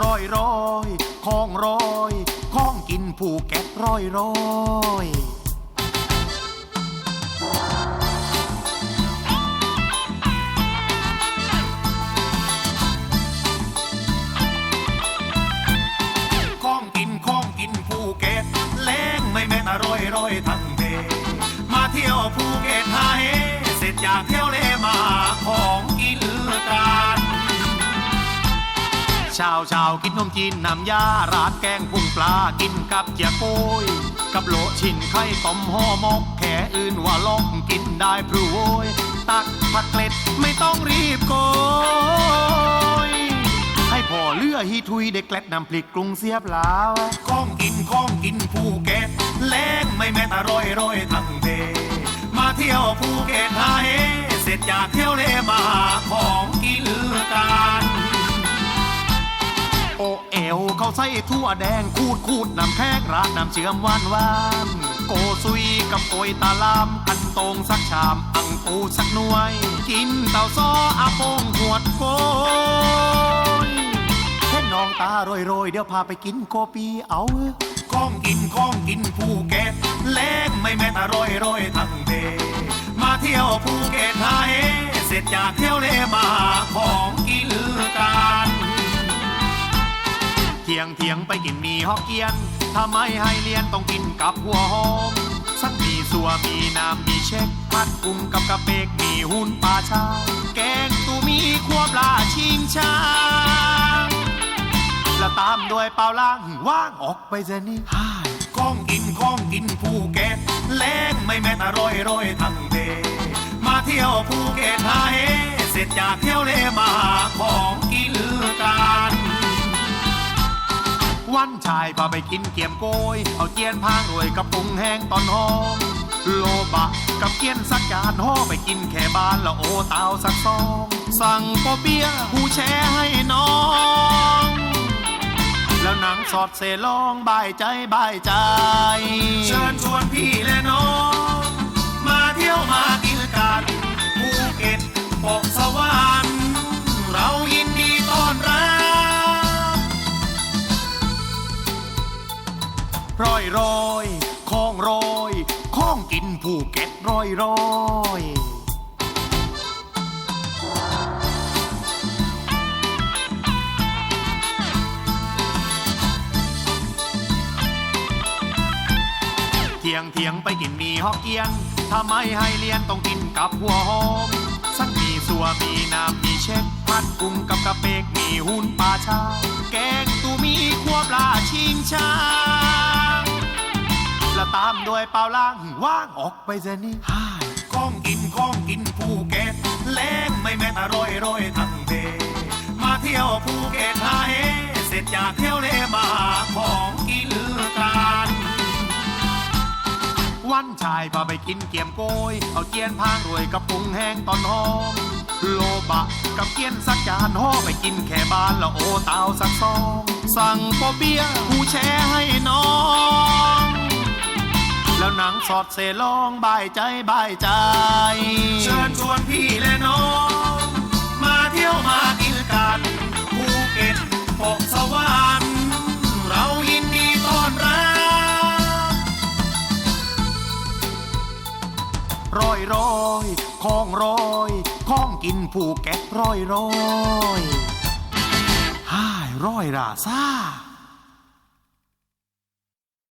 ร้อยร้อยของร้อยของกินภูเก็ตร้อยร้อยของกินของกินภูเก็ตแรงไม่แม่นอร่อยร้อยทั้งเดมาเที่ยวภูเก็ตไฮเส ชาเช้ากินนมจีนน้ำยาราดแกงพุงปลากินกับเจียโกยกับโหลชินไข่ต้มห่อหมกแค่อื่นว่าลองกินได้พรูโวยตักผักเกล็ดไม่ต้องรีบโกยให้พ่อเลือฮีทุยเด็กแกลดนำพลิกกรุงเสียบลาวของกินข้องกินภูเก็ตแรงไม่แม่นอร่อยร้อยทั้งเดมาเที่ยวภูเก็ตไฮเสร็จจากเที่ยวเลมาของกินกัน วเขาใส่ทั่วแดงคูดคูดน้ำแขกราดน้ำเชื่อมหวานหวานโกซุยกับโกยตาลามอันโตงสักชามอังปูสักหน่วย กินเต่าซ้ออาโปงหวดโกยแค่น้องตาโรยโรยเดี๋ยวพาไปกินโกปีเอาข้องกินข้องกินภูเก็ตแรงไม่แม่นอร่อยร้อยทั้งเดมาเที่ยวภูเก็ตไฮเสร็จจากเที่ยวเลมาของ ที่ยงเที่ยงไปกินมีฮอกเกี้ยนถ้าไม่ให้เลียนต้องกินกับหัวหอมสักมีสัวมีน้ำมีเช็คพัดกุ้งกับกระเปกมีหุ่นปลาชา แกงตูมีขัวปลาชิงช้าแล้วตามด้วยเปล่าล่างว่างออกไปเสียนี่ฮ่ายของกินของกินภูเก็ตแรงไม่แม่นอร่อยร้อยทั้งเดมาเที่ยวภูเก็ตไฮเสร็จจากเที่ยวเลมาของกินกัน วันชายพาไปกินเกียมโกย เอาเจียนพางรวยกับปรุงแห้งตอนหอมโลบะกับเกียนสักจานห่อไปกินแค่บ้านละโอเตาสักซองสั่งปอเปียะผู้แชร์ให้น้อง แล้วหนังสอดเสลองบายใจบายใจ เชิญชวนพี่และน้อง มาเที่ยวมากินกัน ร้อยร้อยของร้อยของกินภูเก็ตร้อยร้อยเที่ยงเที่ยงไปกินมีฮอกเกี้ยนถ้าไม่ให้เลียนต้องกินกับหัวหอมสักมีสัวมีน้ำมีเช็คพัดกุ้งกับกระเปกมีหุ่นปลาชา แกงตูมีขัวปลาชิงช้า ยเปล่าล่างว่างออกไปเสียนี่ฮ่ายของกินของกินภูเก็ตแรงไม่แม่นอร่อยรอยทั้งเดมาเที่ยวภูเก็ตไฮเสร็จจากเที่ยวเลมาของกินลือกันวันชายพาไปกินเกียมโกย เอาเจียนพางรวยกับปุงแห้งตอนหอมโลบะกับเกียนสักจานห่อไปกินแค่บ้านละโอเตาสักซอง สั่งปอเปียะผู้แชร์ให้น้อง อดเสลองบายใจบายใจ เชิญชวนพี่และน้อง มาเที่ยวมากินกันภูเก็ตปกสวรรค์เรายินดีต้อนรับ ร้อยร้อยของร้อยของกินภูเก็ตร้อยร้อยฮ่ายร้อยราซ่า